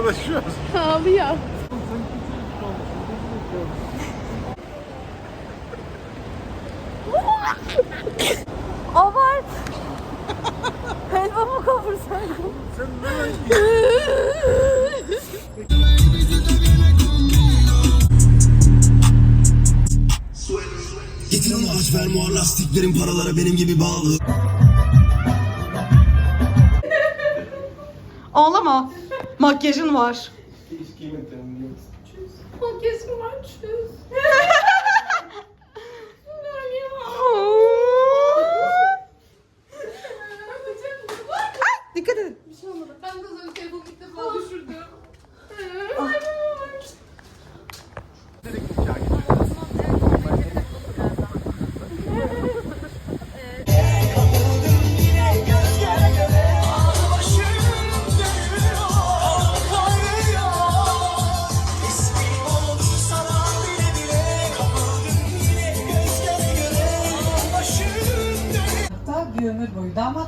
arkadaşı. Ağlıyor. Abart. Helvamı kavursaydın. Sen ne Getir onu aç ver muar lastiklerin paralara benim gibi bağlı Ağlama. Makyajın var. Makyajım var çöz.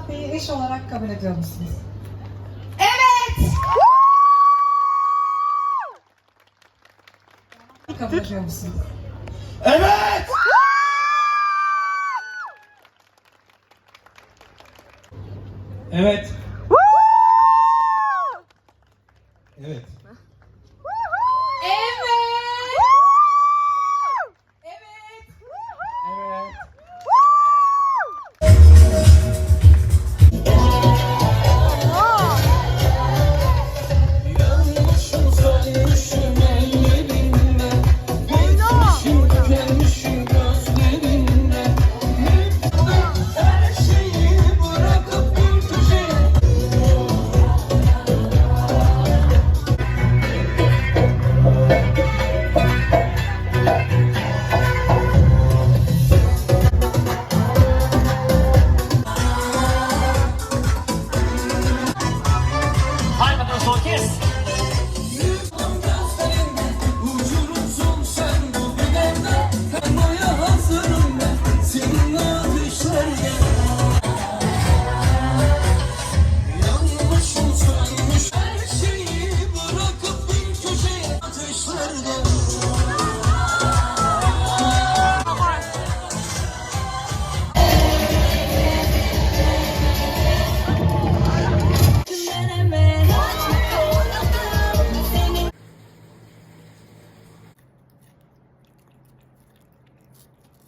Damat beyi eş olarak kabul ediyor musunuz? Evet! Kabul ediyor musunuz? Evet Evet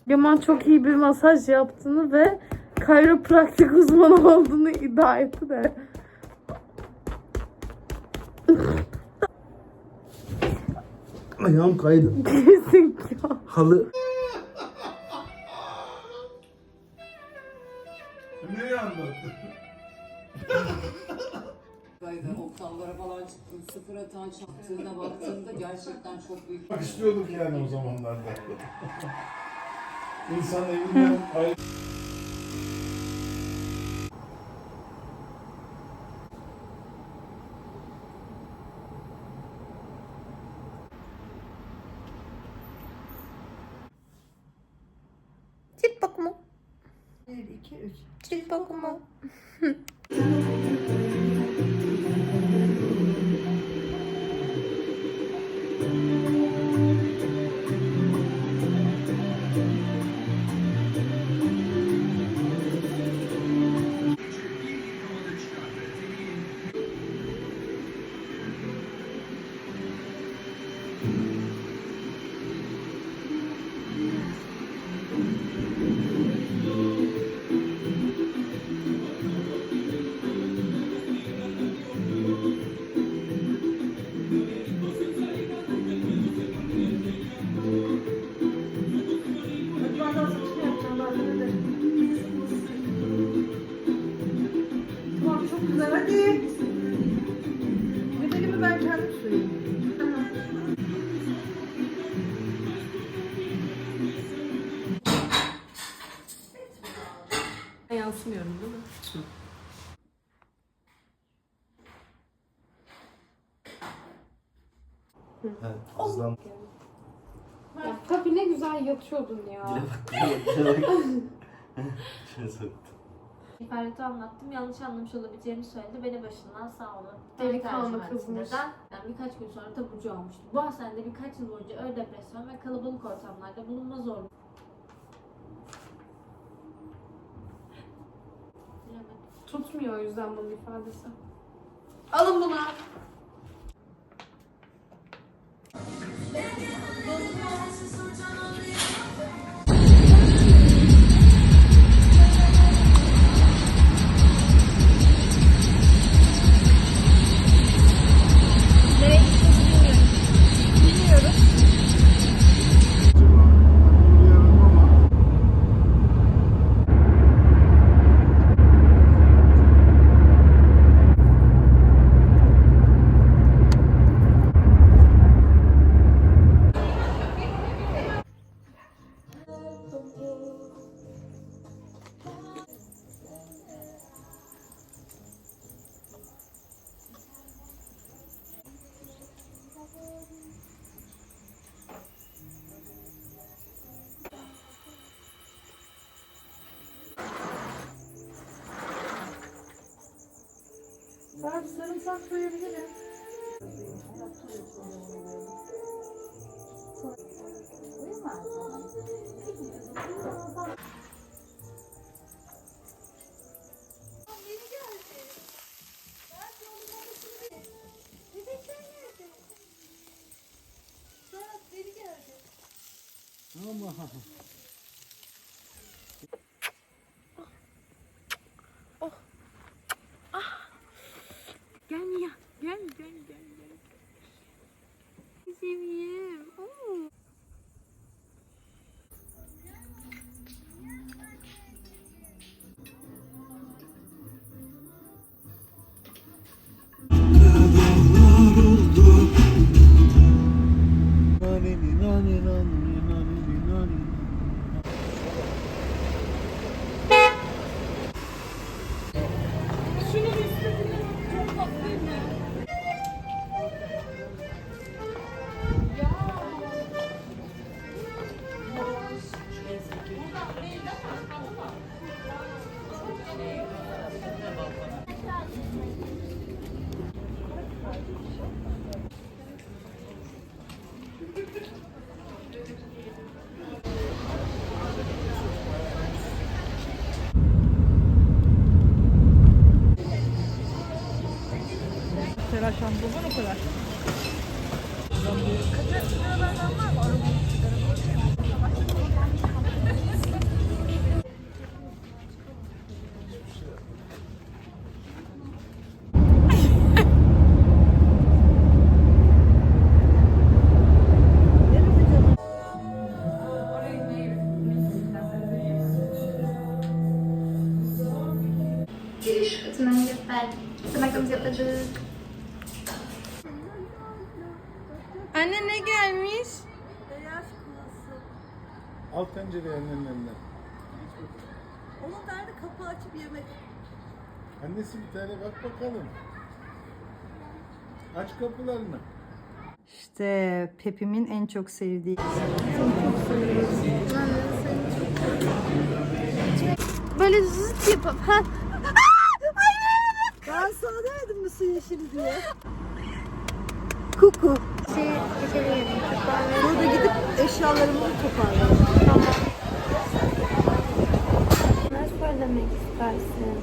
Yaman çok iyi bir masaj yaptığını ve kayropraktik uzmanı olduğunu iddia etti de. Ayağım kaydı. Gerizekalı. Halı. Neyi anlattın? Kaydı, oktavlara falan çıktım. Sıfır atan çaktığına baktığımda gerçekten çok büyük. Bak istiyorduk yani o zamanlarda. İnsan evinden ayrı... Cilt bakımı. 1, 2, 3. Cilt bakımı. Yansımıyorum değil mi? Hızlan. Ya, tabii ne güzel yatıyordun ya. İfareti anlattım. Yanlış anlamış olabileceğimi söyledi. Beni başından sağ olun. Delikanlı kızmış. Yani birkaç gün sonra taburcu olmuştum. Bu hastanede birkaç yıl boyunca ağır depresyon ve kalabalık ortamlarda bulunma zorluğu. Tutmuyor o yüzden bunun ifadesi. Alın bunu. Ben sarımsak koyabilirim. Gel Giriş Yapadık. Anne ne gelmiş? al tencereyi annenin elinden. Onun derdi kapı açıp yemek. Annesi bir tane bak bakalım. Aç kapılarını. İşte Pepim'in en çok sevdiği. Böyle zıt yapıp ha. Ben sana demedim mi su yeşili diye? Kuku. Şey. Burada gidip eşyalarımı toparlayalım. Ne söylemek istersin?